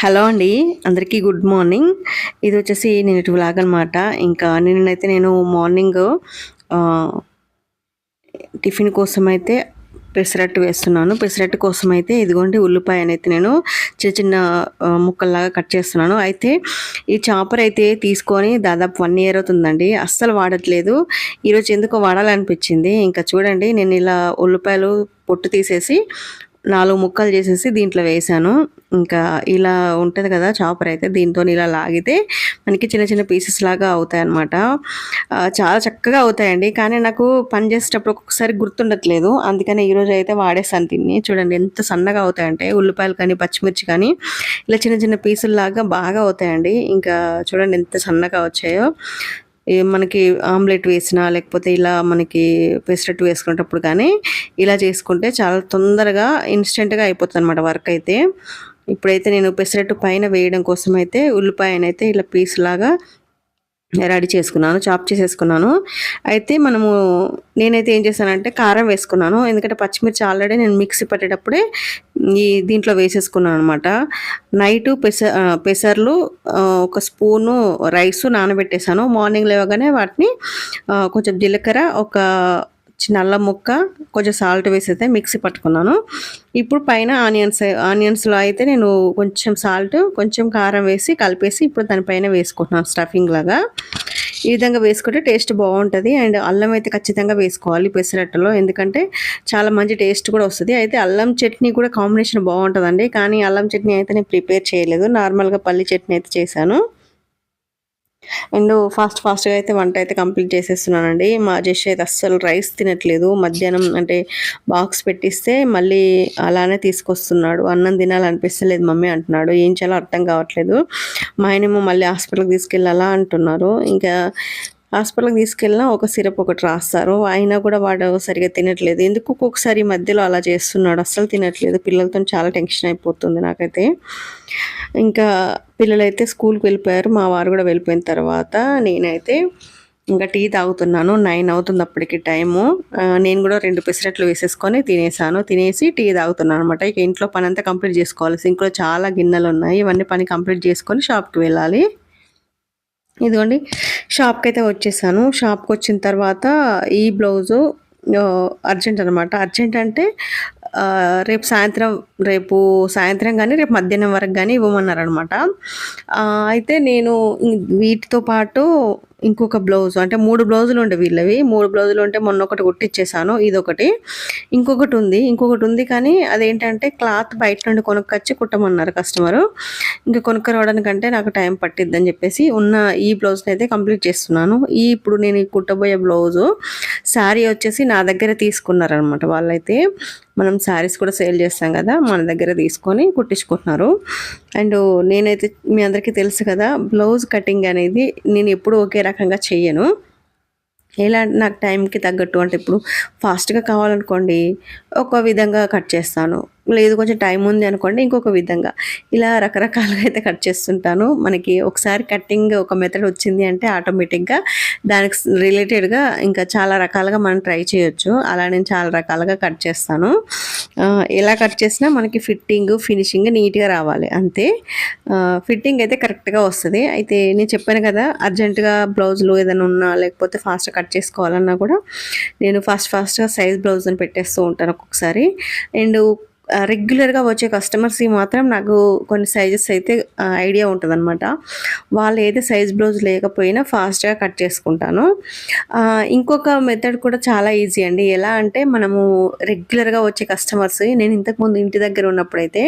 Hello అండి అందరికీ good morning. ఇది వచ్చేసి నేను ఇటు వ్లాగ్ అనమాట ఇంకా నిన్నైతే నేను మార్నింగ్ టిఫిన్ కోసం అయితే పెసరట్టు వేస్తున్నాను. పెసరట్టు కోసం అయితే ఇదిగోండి ఉల్లిపాయ అనేది నేను చిన్న చిన్న ముక్కల్లాగా కట్ చేస్తున్నాను. అయితే ఈ చాపర్ అయితే తీసుకొని దాదాపు వన్ ఇయర్ అవుతుందండి. అస్సలు వాడట్లేదు. ఈరోజు ఎందుకో వాడాలనిపించింది. ఇంకా చూడండి నేను ఇలా ఉల్లిపాయలు పొట్టు తీసేసి నాలుగు ముక్కలు చేసేసి దీంట్లో వేసాను. ఇంకా ఇలా ఉంటుంది కదా చాపర్ అయితే దీంతో ఇలా లాగితే మనకి చిన్న చిన్న పీసెస్ లాగా అవుతాయి అనమాట చాలా చక్కగా అవుతాయండి. కానీ నాకు పని చేసేటప్పుడు ఒక్కొక్కసారి గుర్తుండట్లేదు. అందుకని ఈరోజు అయితే వాడేస్తాను తిని చూడండి ఎంత సన్నగా అవుతాయంటే ఉల్లిపాయలు కానీ పచ్చిమిర్చి కానీ ఇలా చిన్న చిన్న పీసుల్లాగా బాగా అవుతాయండి. ఇంకా చూడండి ఎంత సన్నగా వచ్చాయో. మనకి ఆమ్లెట్ వేసినా లేకపోతే ఇలా మనకి పెసరట్టు వేసుకునేటప్పుడు కానీ ఇలా చేసుకుంటే చాలా తొందరగా ఇన్స్టెంట్గా అయిపోతుంది అనమాట వర్క్ అయితే. ఇప్పుడైతే నేను పెసరట్టు పైన వేయడం కోసం అయితే ఉల్లిపాయనైతే ఇలా పీస్ లాగా రెడీ చేసుకున్నాను చాప్ చేసేసుకున్నాను. అయితే మనము నేనైతే ఏం చేశానంటే కారం వేసుకున్నాను. ఎందుకంటే పచ్చిమిర్చి ఆల్రెడీ నేను మిక్సీ పట్టేటప్పుడే ఈ దీంట్లో వేసేసుకున్నాను అనమాట నైటు పెస పెసర్లు ఒక స్పూను రైస్ నానబెట్టేశాను. మార్నింగ్ లేవగానే వాటిని కొంచెం జీలకర్ర ఒక చిన్న అల్లం ముక్క కొంచెం సాల్ట్ వేసి అయితే మిక్సీ పట్టుకున్నాను. ఇప్పుడు పైన ఆనియన్స్ ఆనియన్స్లో అయితే నేను కొంచెం సాల్ట్ కొంచెం కారం వేసి కలిపేసి ఇప్పుడు దానిపైన వేసుకుంటున్నాను స్టఫింగ్ లాగా. ఈ విధంగా వేసుకుంటే టేస్ట్ బాగుంటుంది. అండ్ అల్లం అయితే ఖచ్చితంగా వేసుకోవాలి పెసరట్టలో ఎందుకంటే చాలా మంచి టేస్ట్ కూడా వస్తుంది. అయితే అల్లం చట్నీ కూడా కాంబినేషన్ బాగుంటుందండి. కానీ అల్లం చట్నీ అయితే నేను ప్రిపేర్ చేయలేదు. నార్మల్గా పల్లి చట్నీ అయితే చేశాను. అండ్ ఫాస్ట్ ఫాస్ట్గా అయితే వంట అయితే కంప్లీట్ చేసేస్తున్నానండి. మా జస్ట్ అయితే అస్సలు రైస్ తినట్లేదు. మధ్యాహ్నం అంటే బాక్స్ పెట్టిస్తే మళ్ళీ అలానే తీసుకొస్తున్నాడు. అన్నం తినాలనిపిస్తలేదు మమ్మీ అంటున్నాడు. ఏం చేయాలో అర్థం కావట్లేదు. మా ఆయనేమో మళ్ళీ హాస్పిటల్కి తీసుకెళ్ళాలా అంటున్నారు. ఇంకా హాస్పిటల్కి తీసుకెళ్ళినా ఒక సిరప్ ఒకటి రాస్తారు. అయినా కూడా వాడు సరిగా తినట్లేదు. ఎందుకు ఒక్కొక్కసారి మధ్యలో అలా చేస్తున్నాడు? అస్సలు తినట్లేదు. పిల్లలతో చాలా టెన్షన్ అయిపోతుంది నాకైతే. ఇంకా పిల్లలైతే స్కూల్కి వెళ్ళిపోయారు. మా వారు కూడా వెళ్ళిపోయిన తర్వాత నేనైతే ఇంకా టీ తాగుతున్నాను. నైన్ అవుతుంది అప్పటికి టైము నేను కూడా రెండు పెసరట్లు వేసేసుకొని తినేసాను. తినేసి టీ తాగుతున్నాను అనమాట ఇక ఇంట్లో పని అంతా కంప్లీట్ చేసుకోవాలి. సింక్లో చాలా గిన్నెలు ఉన్నాయి. ఇవన్నీ పని కంప్లీట్ చేసుకొని షాప్కి వెళ్ళాలి. ఇదిగోండి షాప్కి అయితే వచ్చేసాను. షాప్కి వచ్చిన తర్వాత ఈ బ్లౌజు అర్జెంట్ అనమాట అర్జెంట్ అంటే రేపు సాయంత్రం రేపు సాయంత్రం కానీ రేపు మధ్యాహ్నం వరకు కానీ ఇవ్వమన్నారు అనమాట అయితే నేను వీటితో పాటు ఇంకొక బ్లౌజ్ అంటే మూడు బ్లౌజులు ఉండే వీళ్ళవి. మూడు బ్లౌజులు ఉంటే మొన్న ఒకటి కుట్టించేసాను ఇదొకటి. ఇంకొకటి ఉంది ఇంకొకటి ఉంది కానీ అదేంటంటే క్లాత్ బయట నుండి కొనుక్కొచ్చి కుట్టమన్నారు కస్టమరు. ఇంకా కొనుక్క రావడానికంటే నాకు టైం పట్టిద్దని చెప్పేసి ఉన్న ఈ బ్లౌజ్ని అయితే కంప్లీట్ చేస్తున్నాను. ఈ ఇప్పుడు నేను కుట్టబోయే బ్లౌజు శారీ వచ్చేసి నా దగ్గర తీసుకున్నారనమాట వాళ్ళైతే. మనం శారీస్ కూడా సేల్ చేస్తాం కదా మన దగ్గర తీసుకొని కుట్టించుకుంటున్నారు. అండ్ నేనైతే మీ అందరికీ తెలుసు కదా బ్లౌజ్ కటింగ్ అనేది నేను ఎప్పుడు ఒకే రకంగా చేయను ఎలా అంటే నాకు టైంకి తగ్గట్టు అంటే ఇప్పుడు ఫాస్ట్గా కావాలనుకోండి ఒక విధంగా కట్ చేస్తాను. లేదు కొంచెం టైం ఉంది అనుకోండి ఇంకొక విధంగా. ఇలా రకరకాలుగా అయితే కట్ చేస్తుంటాను. మనకి ఒకసారి కటింగ్ ఒక మెథడ్ వచ్చింది అంటే ఆటోమేటిక్గా దానికి రిలేటెడ్గా ఇంకా చాలా రకాలుగా మనం ట్రై చేయొచ్చు. అలా నేను చాలా రకాలుగా కట్ చేస్తాను. ఎలా కట్ చేసినా మనకి ఫిట్టింగ్ ఫినిషింగ్ నీట్గా రావాలి. అంతే. ఫిట్టింగ్ అయితే కరెక్ట్గా వస్తుంది. అయితే నేను చెప్పాను కదా అర్జెంటుగా బ్లౌజులు ఏదైనా ఉన్నా లేకపోతే ఫాస్ట్గా కట్ చేసుకోవాలన్నా కూడా నేను ఫాస్ట్ ఫాస్ట్గా సైజ్ బ్లౌజ్ అని పెట్టేస్తూ ఉంటాను ఒక్కొక్కసారి. అండ్ రెగ్యులర్గా వచ్చే కస్టమర్స్కి మాత్రం నాకు కొన్ని సైజెస్ అయితే ఐడియా ఉంటుంది అనమాట వాళ్ళు ఏదో సైజ్ బ్లౌజ్ లేకపోయినా ఫాస్ట్గా కట్ చేసుకుంటాను. ఇంకొక మెథడ్ కూడా చాలా ఈజీ అండి. ఎలా అంటే మనము రెగ్యులర్గా వచ్చే కస్టమర్స్ నేను ఇంతకుముందు ఇంటి దగ్గర ఉన్నప్పుడైతే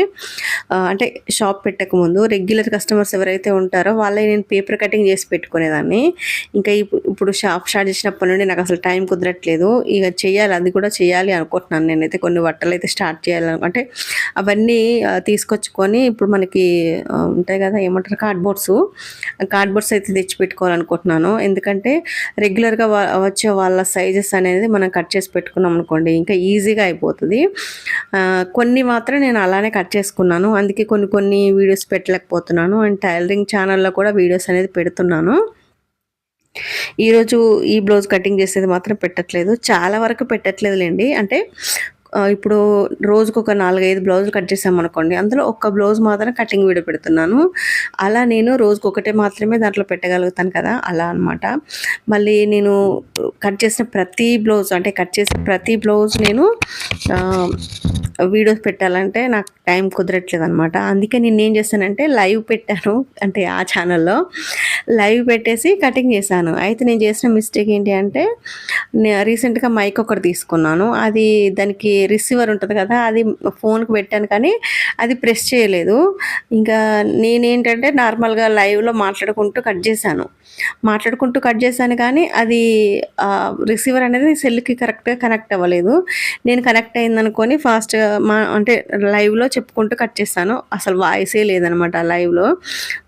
అంటే షాప్ పెట్టకముందు రెగ్యులర్ కస్టమర్స్ ఎవరైతే ఉంటారో వాళ్ళే నేను పేపర్ కటింగ్ చేసి పెట్టుకునేదాన్ని. ఇంకా ఇప్పుడు షాప్ స్టార్ట్ చేసినప్పటి నుండి నాకు అసలు టైం కుదరట్లేదు. ఇక చేయాలి అది కూడా చేయాలి అనుకుంటున్నాను. నేనైతే కొన్ని బట్టలు అయితే స్టార్ట్ చేయాలి అంటే అవన్నీ తీసుకొచ్చుకొని ఇప్పుడు మనకి ఉంటాయి కదా ఏమంటారు కార్డ్బోర్డ్స్ కార్డ్బోర్డ్స్ అయితే తెచ్చి పెట్టుకోవాలనుకుంటున్నాను ఎందుకంటే రెగ్యులర్గా వచ్చే వాళ్ళ సైజెస్ అనేది మనం కట్ చేసి పెట్టుకున్నాం అనుకోండి ఇంకా ఈజీగా అయిపోతుంది. కొన్ని మాత్రం నేను అలానే కట్ చేసుకున్నాను. అందుకే కొన్ని కొన్ని వీడియోస్ పెట్టలేకపోతున్నాను. అండ్ టైలరింగ్ ఛానల్లో కూడా వీడియోస్ అనేది పెడుతున్నాను. ఈరోజు ఈ బ్లౌజ్ కటింగ్ చేసేది మాత్రం పెట్టట్లేదు. చాలా వరకు పెట్టట్లేదులేండి. అంటే ఇప్పుడు రోజుకు ఒక నాలుగైదు బ్లౌజులు కట్ చేసామనుకోండి అందులో ఒక్క బ్లౌజ్ మాత్రం కటింగ్ వీడియో పెడుతున్నాను. అలా నేను రోజుకు ఒకటే మాత్రమే దాంట్లో పెట్టగలుగుతాను కదా అలా అనమాట మళ్ళీ నేను కట్ చేసిన ప్రతి బ్లౌజ్ అంటే కట్ చేసిన ప్రతి బ్లౌజ్ నేను వీడియోస్ పెట్టాలంటే నాకు టైం కుదరట్లేదు అనమాట అందుకే నేను ఏం చేస్తానంటే లైవ్ పెట్టాను అంటే ఆ ఛానల్లో. లైవ్ పెట్టేసి కటింగ్ చేశాను. అయితే నేను చేసిన మిస్టేక్ ఏంటి అంటే రీసెంట్గా మైక్ ఒకటి తీసుకున్నాను. అది దానికి రిసీవర్ ఉంటుంది కదా అది ఫోన్కి పెట్టాను కానీ అది ప్రెస్ చేయలేదు. ఇంకా నేనేంటంటే నార్మల్గా లైవ్లో మాట్లాడుకుంటూ కట్ చేశాను. మాట్లాడుకుంటూ కట్ చేశాను కానీ అది రిసీవర్ అనేది సెల్కి కరెక్ట్గా కనెక్ట్ అవ్వలేదు. నేను కనెక్ట్ అయిందనుకొని ఫాస్ట్గా మా అంటే లైవ్లో చెప్పుకుంటూ కట్ చేస్తాను అసలు వాయిసే లేదనమాట లైవ్లో.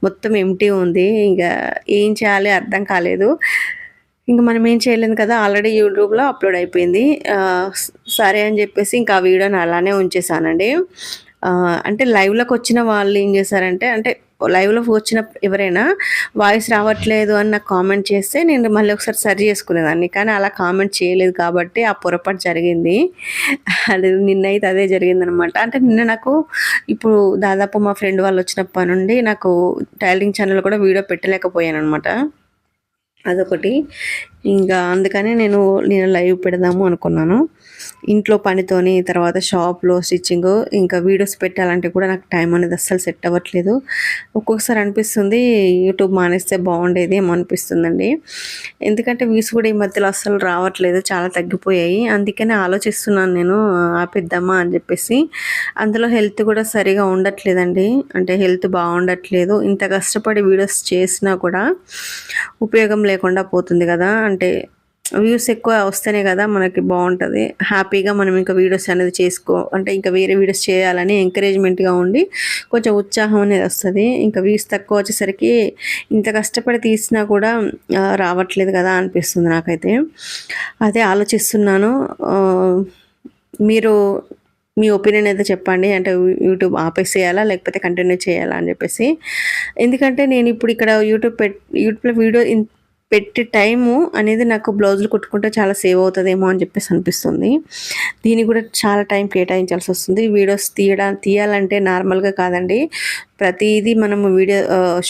మొత్తం ఎంటీ ఉంది. ఇంకా ఏం చేయాలి అర్థం కాలేదు. ఇంకా మనం ఏం చేయలేదు కదా ఆల్రెడీ యూట్యూబ్లో అప్లోడ్ అయిపోయింది. సరే అని చెప్పేసి ఇంకా ఆ వీడియోని అలానే ఉంచేసానండి. అంటే లైవ్లోకి వచ్చిన వాళ్ళు ఏం చేశారంటే అంటే లైవ్లో వచ్చిన ఎవరైనా వాయిస్ రావట్లేదు అని నాకు కామెంట్ చేస్తే నేను మళ్ళీ ఒకసారి సరి చేసుకునేదాన్ని. కానీ అలా కామెంట్ చేయలేదు కాబట్టి ఆ పొరపాటు జరిగింది. అది నిన్నైతే అదే జరిగింది అనమాట అంటే నిన్న నాకు ఇప్పుడు దాదాపు మా ఫ్రెండ్ వాళ్ళు వచ్చినప్పటి నుండి నాకు టైలరింగ్ ఛానల్ కూడా వీడియో పెట్టలేకపోయాను అనమాట అదొకటి. ఇంకా అందుకనే నేను నేను లైవ్ పెడదాము అనుకున్నాను. ఇంట్లో పనితోని తర్వాత షాప్లో స్టిచ్చింగ్ ఇంకా వీడియోస్ పెట్టాలంటే కూడా నాకు టైం అనేది అస్సలు సెట్ అవ్వట్లేదు. ఒక్కొక్కసారి అనిపిస్తుంది యూట్యూబ్ మానేస్తే బాగుండేది ఏమో అనిపిస్తుందండి. ఎందుకంటే వ్యూస్ కూడా ఈ మధ్యలో అస్సలు రావట్లేదు చాలా తగ్గిపోయాయి. అందుకనే ఆలోచిస్తున్నాను నేను ఆపిద్దామా అని చెప్పేసి. అందులో హెల్త్ కూడా సరిగా ఉండట్లేదండి. అంటే హెల్త్ బాగుండట్లేదు. ఇంత కష్టపడి వీడియోస్ చేసినా కూడా ఉపయోగం లేకుండా పోతుంది కదా. అంటే వ్యూస్ ఎక్కువ వస్తేనే కదా మనకి బాగుంటుంది. హ్యాపీగా మనం ఇంకా వీడియోస్ అనేది చేసుకో అంటే ఇంకా వేరే వీడియోస్ చేయాలని ఎంకరేజ్మెంట్గా ఉండి కొంచెం ఉత్సాహం అనేది వస్తుంది. ఇంకా వ్యూస్ తక్కువ వచ్చేసరికి ఇంత కష్టపడి తీసినా కూడా రావట్లేదు కదా అనిపిస్తుంది నాకైతే. అదే ఆలోచిస్తున్నాను. మీరు మీ ఒపీనియన్ అయితే చెప్పండి. అంటే యూట్యూబ్ ఆపేసేయాలా లేకపోతే కంటిన్యూ చేయాలా అని చెప్పేసి. ఎందుకంటే నేను ఇప్పుడు ఇక్కడ యూట్యూబ్ పెట్ యూట్యూబ్లో వీడియో ఇన్ పెట్టే టైము అనేది నాకు బ్లౌజులు కుట్టుకుంటే చాలా సేవ్ అవుతుందేమో అని చెప్పేసి అనిపిస్తుంది. దీనికి కూడా చాలా టైం కేటాయించాల్సి వస్తుంది. వీడియోస్ తీయడా తీయాలంటే నార్మల్గా కాదండి. ప్రతిదీ మనం వీడియో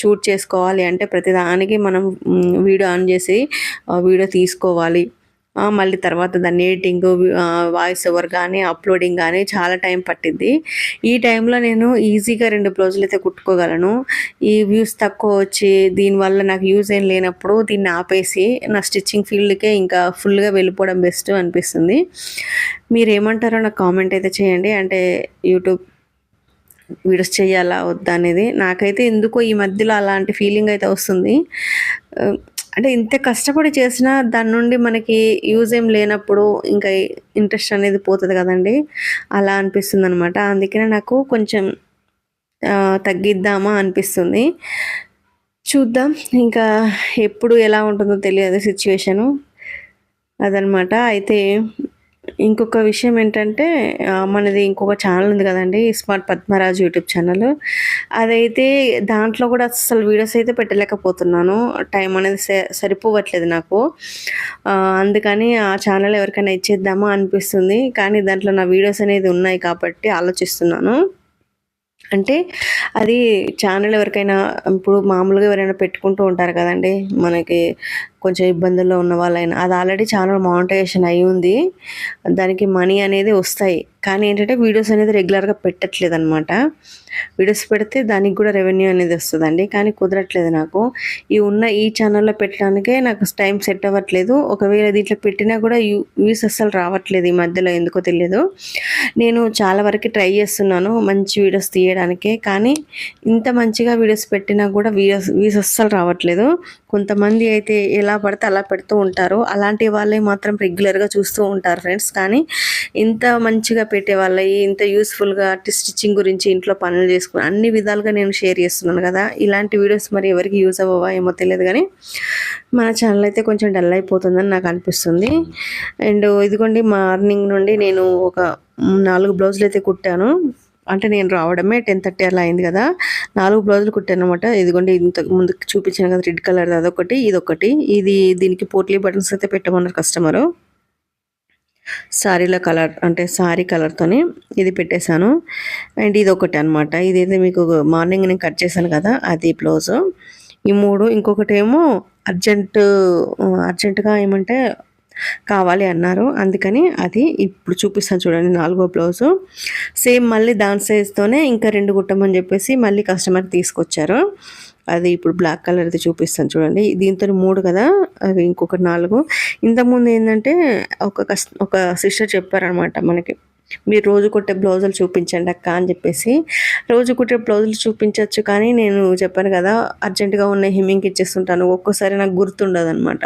షూట్ చేసుకోవాలి అంటే ప్రతిదానికి మనం వీడియో ఆన్ చేసి వీడియో తీసుకోవాలి. మళ్ళీ తర్వాత దాన్ని ఎడిటింగ్ వాయిస్ ఓవర్ కానీ అప్లోడింగ్ కానీ చాలా టైం పట్టింది ఈ టైంలో నేను ఈజీగా రెండు బ్లౌజులు అయితే కుట్టుకోగలను. ఈ వ్యూస్ తక్కువ వచ్చి దీనివల్ల నాకు యూజ్ ఏం లేనప్పుడు దీన్ని ఆపేసి నా స్టిచ్చింగ్ ఫీల్డ్కే ఇంకా ఫుల్గా వెళ్ళిపోవడం బెస్ట్ అనిపిస్తుంది. మీరు ఏమంటారో నాకు కామెంట్ అయితే చేయండి. అంటే యూట్యూబ్ వీడియోస్ చేయాలా వద్దా అనేది. నాకైతే ఎందుకో ఈ మధ్యలో అలాంటి ఫీలింగ్ అయితే వస్తుంది. అంటే ఇంత కష్టపడి చేసినా దాని నుండి మనకి యూజ్ ఏం లేనప్పుడు ఇంకా ఇంట్రెస్ట్ అనేది పోతుంది కదండి. అలా అనిపిస్తుంది అనమాట అందుకనే నాకు కొంచెం తగ్గిద్దామా అనిపిస్తుంది. చూద్దాం. ఇంకా ఎప్పుడు ఎలా ఉంటుందో తెలియదు సిచ్యువేషను. అదనమాట అయితే ఇంకొక విషయం ఏంటంటే మనది ఇంకొక ఛానల్ ఉంది కదండి స్మార్ట్ పద్మరాజ్ యూట్యూబ్ ఛానల్ అదైతే దాంట్లో కూడా అసలు వీడియోస్ అయితే పెట్టలేకపోతున్నాను. టైం అనేది స- సరిపోవట్లేదు నాకు. అందుకని ఆ ఛానల్ ఎవరికైనా ఇచ్చేద్దామా అనిపిస్తుంది. కానీ దాంట్లో నా వీడియోస్ అనేది ఉన్నాయి కాబట్టి ఆలోచిస్తున్నాను. అంటే అది ఛానల్ ఎవరికైనా ఇప్పుడు మామూలుగా ఎవరైనా పెట్టుకుంటూ ఉంటారు కదండి మనకి కొంచెం ఇబ్బందుల్లో ఉన్న వాళ్ళైనా. అది ఆల్రెడీ ఛానల్ మానిటైజేషన్ అయి ఉంది. దానికి మనీ అనేది వస్తాయి. కానీ ఏంటంటే వీడియోస్ అనేది రెగ్యులర్గా పెట్టట్లేదు అనమాట వీడియోస్ పెడితే దానికి కూడా రెవెన్యూ అనేది వస్తుందండి. కానీ కుదరట్లేదు నాకు. ఈ ఉన్న ఈ ఛానల్లో పెట్టడానికే నాకు టైం సెట్ అవ్వట్లేదు. ఒకవేళ దీంట్లో పెట్టినా కూడా యూ వ్యూస్ అస్సలు రావట్లేదు ఈ మధ్యలో. ఎందుకో తెలియదు. నేను చాలా వరకు ట్రై చేస్తున్నాను మంచి వీడియోస్ తీయడానికే. కానీ ఇంత మంచిగా వీడియోస్ పెట్టినా కూడా వీడియోస్ వ్యూస్ అస్సలు రావట్లేదు. కొంతమంది అయితే ఎలా పడితే అలా పెడుతూ ఉంటారు. అలాంటి వాళ్ళే మాత్రం రెగ్యులర్గా చూస్తూ ఉంటారు ఫ్రెండ్స్. కానీ ఇంత మంచిగా పెట్టే వాళ్ళవి ఇంత యూస్ఫుల్గా స్టిచ్చింగ్ గురించి ఇంట్లో పనులు చేసుకుని అన్ని విధాలుగా నేను షేర్ చేస్తున్నాను కదా. ఇలాంటి వీడియోస్ మరి ఎవరికి యూజ్ అవ్వవా ఏమో తెలియదు కానీ మన ఛానల్ అయితే కొంచెం డల్ అయిపోతుందని నాకు అనిపిస్తుంది. అండ్ ఇదిగోండి మార్నింగ్ నుండి నేను ఒక నాలుగు బ్లౌజులు అయితే కుట్టాను. అంటే నేను రావడమే టెన్ థర్టీ అలా అయింది కదా. నాలుగు బ్లౌజులు కుట్టాను అనమాట ఇదిగోండి ఇంత ముందు చూపించాను కదా రెడ్ కలర్ అదొకటి ఇదొకటి. ఇది దీనికి పోట్లీ బటన్స్ అయితే పెట్టమన్నారు కస్టమరు. శారీలో కలర్ అంటే శారీ కలర్తోని ఇది పెట్టేశాను. అండ్ ఇది ఒకటి అనమాట ఇదైతే మీకు మార్నింగ్ నేను కట్ చేశాను కదా అది బ్లౌజు. ఈ మూడు ఇంకొకటి ఏమో అర్జెంటు అర్జెంటుగా ఏమంటే కావాలి అన్నారు. అందుకని అది ఇప్పుడు చూపిస్తాను చూడండి నాలుగో బ్లౌజు సేమ్ మళ్ళీ దాని సైజ్తోనే ఇంకా రెండు కుట్టమని చెప్పేసి మళ్ళీ కస్టమర్ తీసుకొచ్చారు. అది ఇప్పుడు బ్లాక్ కలర్ది చూపిస్తాను చూడండి. దీంతో మూడు కదా అవి ఇంకొకటి నాలుగు. ఇంతకుముందు ఏంటంటే ఒక కస్ ఒక సిస్టర్ చెప్పారనమాట మనకి మీరు రోజు కుట్టే బ్లౌజులు చూపించండి అక్క అని చెప్పేసి. రోజు కుట్టే బ్లౌజులు చూపించవచ్చు కానీ నేను చెప్పాను కదా అర్జెంటుగా ఉన్న హిమ్మింగ్కి ఇచ్చేస్తుంటాను. ఒక్కోసారి నాకు గుర్తుండదు అనమాట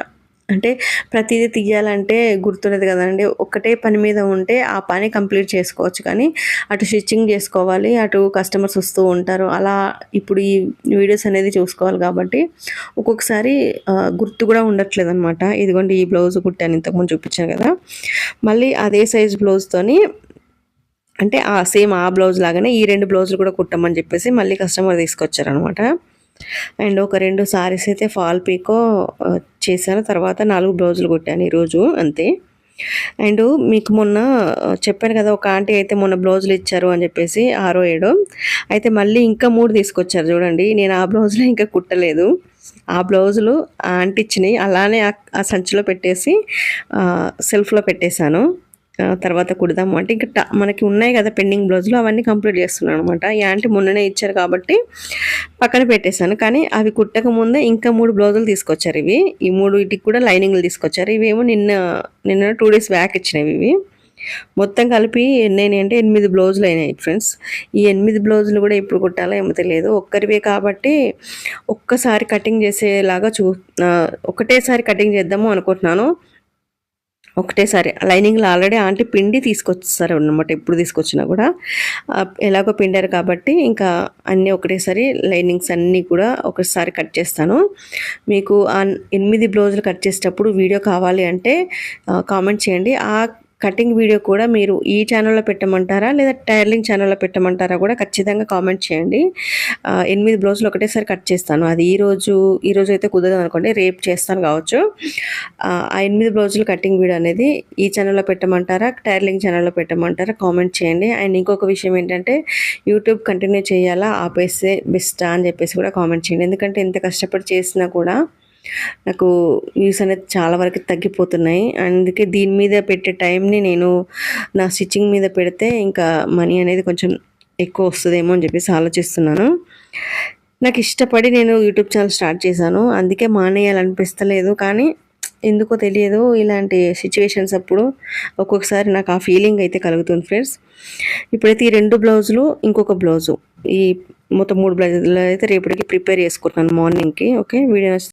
అంటే ప్రతిదీ తీయాలంటే గుర్తుండదు కదండి. ఒకటే పని మీద ఉంటే ఆ పని కంప్లీట్ చేసుకోవచ్చు. కానీ అటు స్టిచ్చింగ్ చేసుకోవాలి అటు కస్టమర్స్ వస్తూ ఉంటారు. అలా ఇప్పుడు ఈ వీడియోస్ అనేది చూసుకోవాలి కాబట్టి ఒక్కొక్కసారి గుర్తు కూడా ఉండట్లేదు అనమాట ఇదిగోండి ఈ బ్లౌజ్ కుట్టాను ఇంతకుముందు చూపించాను కదా. మళ్ళీ అదే సైజ్ బ్లౌజ్తోని అంటే ఆ సేమ్ ఆ బ్లౌజ్ లాగానే ఈ రెండు బ్లౌజులు కూడా కుట్టమని చెప్పేసి మళ్ళీ కస్టమర్ తీసుకొచ్చారనమాట అండ్ ఒక రెండు సారీస్ అయితే ఫాల్ పీకో చేశాను. తర్వాత నాలుగు బ్లౌజులు కుట్టాను ఈరోజు అంతే. అండ్ మీకు మొన్న చెప్పాను కదా ఒక ఆంటీ అయితే మొన్న బ్లౌజులు ఇచ్చారు అని చెప్పేసి ఆరో ఏడో. అయితే మళ్ళీ ఇంకా మూడు తీసుకొచ్చారు చూడండి. నేను ఆ బ్లౌజులు ఇంకా కుట్టలేదు. ఆ బ్లౌజులు ఆంటీ ఇచ్చినాయి. అలానే ఆ సంచిలో పెట్టేసి సెల్ఫ్లో పెట్టేశాను. తర్వాత కుడదాము. అంటే ఇంకా మనకి ఉన్నాయి కదా పెండింగ్ బ్లౌజులు అవన్నీ కంప్లీట్ చేస్తున్నాను అనమాట ఈ ఆంటీ మొన్ననే ఇచ్చారు కాబట్టి పక్కన పెట్టేశాను. కానీ అవి కుట్టక ముందే ఇంకా మూడు బ్లౌజులు తీసుకొచ్చారు ఇవి. ఈ మూడు వీటికి కూడా లైనింగ్లు తీసుకొచ్చారు. ఇవేమో నిన్న నిన్న టూ డేస్ బ్యాక్ ఇచ్చినవి ఇవి. మొత్తం కలిపి ఎన్ని అంటే ఎనిమిది బ్లౌజులు అయినాయి ఫ్రెండ్స్. ఈ ఎనిమిది బ్లౌజులు కూడా ఎప్పుడు కుట్టాలో ఏమో తెలియదు. ఒక్కరివే కాబట్టి ఒక్కసారి కటింగ్ చేసేలాగా చూ ఒకటేసారి కటింగ్ చేద్దాము అనుకుంటున్నాను. ఒకటేసారి. లైనింగ్లో ఆల్రెడీ ఆంటీ పిండి తీసుకొచ్చారు అనమాట ఎప్పుడు తీసుకొచ్చినా కూడా. ఎలాగో పిండారు కాబట్టి ఇంకా అన్నీ ఒకటేసారి లైనింగ్స్ అన్నీ కూడా ఒకసారి కట్ చేస్తాను. మీకు ఎనిమిది బ్లౌజులు కట్ చేసేటప్పుడు వీడియో కావాలి అంటే కామెంట్ చేయండి. ఆ కటింగ్ వీడియో కూడా మీరు ఈ ఛానల్లో పెట్టమంటారా? లేదా టైర్లింగ్ ఛానల్లో పెట్టమంటారా కూడా ఖచ్చితంగా కామెంట్ చేయండి. ఎనిమిది బ్లౌజులు ఒకటేసారి కట్ చేస్తాను. అది ఈరోజు ఈరోజు అయితే కుదరదు అనుకోండి రేపు చేస్తాను కావచ్చు. ఆ ఎనిమిది బ్లౌజులు కటింగ్ వీడియో అనేది ఈ ఛానల్లో పెట్టమంటారా? టైర్లింగ్ ఛానల్లో పెట్టమంటారా? కామెంట్ చేయండి. అండ్ ఇంకొక విషయం ఏంటంటే యూట్యూబ్ కంటిన్యూ చేయాలా? ఆపేస్తే బెస్టా అని చెప్పేసి కూడా కామెంట్ చేయండి. ఎందుకంటే ఎంత కష్టపడి చేసినా కూడా నాకు వ్యూస్ అనేది చాలా వరకు తగ్గిపోతున్నాయి. అందుకే దీని మీద పెట్టే టైంని నేను నా స్టిచ్చింగ్ మీద పెడితే ఇంకా మనీ అనేది కొంచెం ఎక్కువ వస్తుందేమో అని చెప్పేసి ఆలోచిస్తున్నాను. నాకు ఇష్టపడి నేను యూట్యూబ్ ఛానల్ స్టార్ట్ చేశాను. అందుకే మానేయాలనిపిస్తలేదు కానీ ఎందుకో తెలియదు ఇలాంటి సిచ్యువేషన్స్ అప్పుడు ఒక్కొక్కసారి నాకు ఆ ఫీలింగ్ అయితే కలుగుతుంది ఫ్రెండ్స్ ఇప్పుడైతే ఈ రెండు బ్లౌజులు ఇంకొక బ్లౌజు. ఈ మొత్తం మూడు బ్లౌజులు అయితే రేపటికి ప్రిపేర్ చేసుకుంటున్నాను మార్నింగ్కి ఓకే వీడియో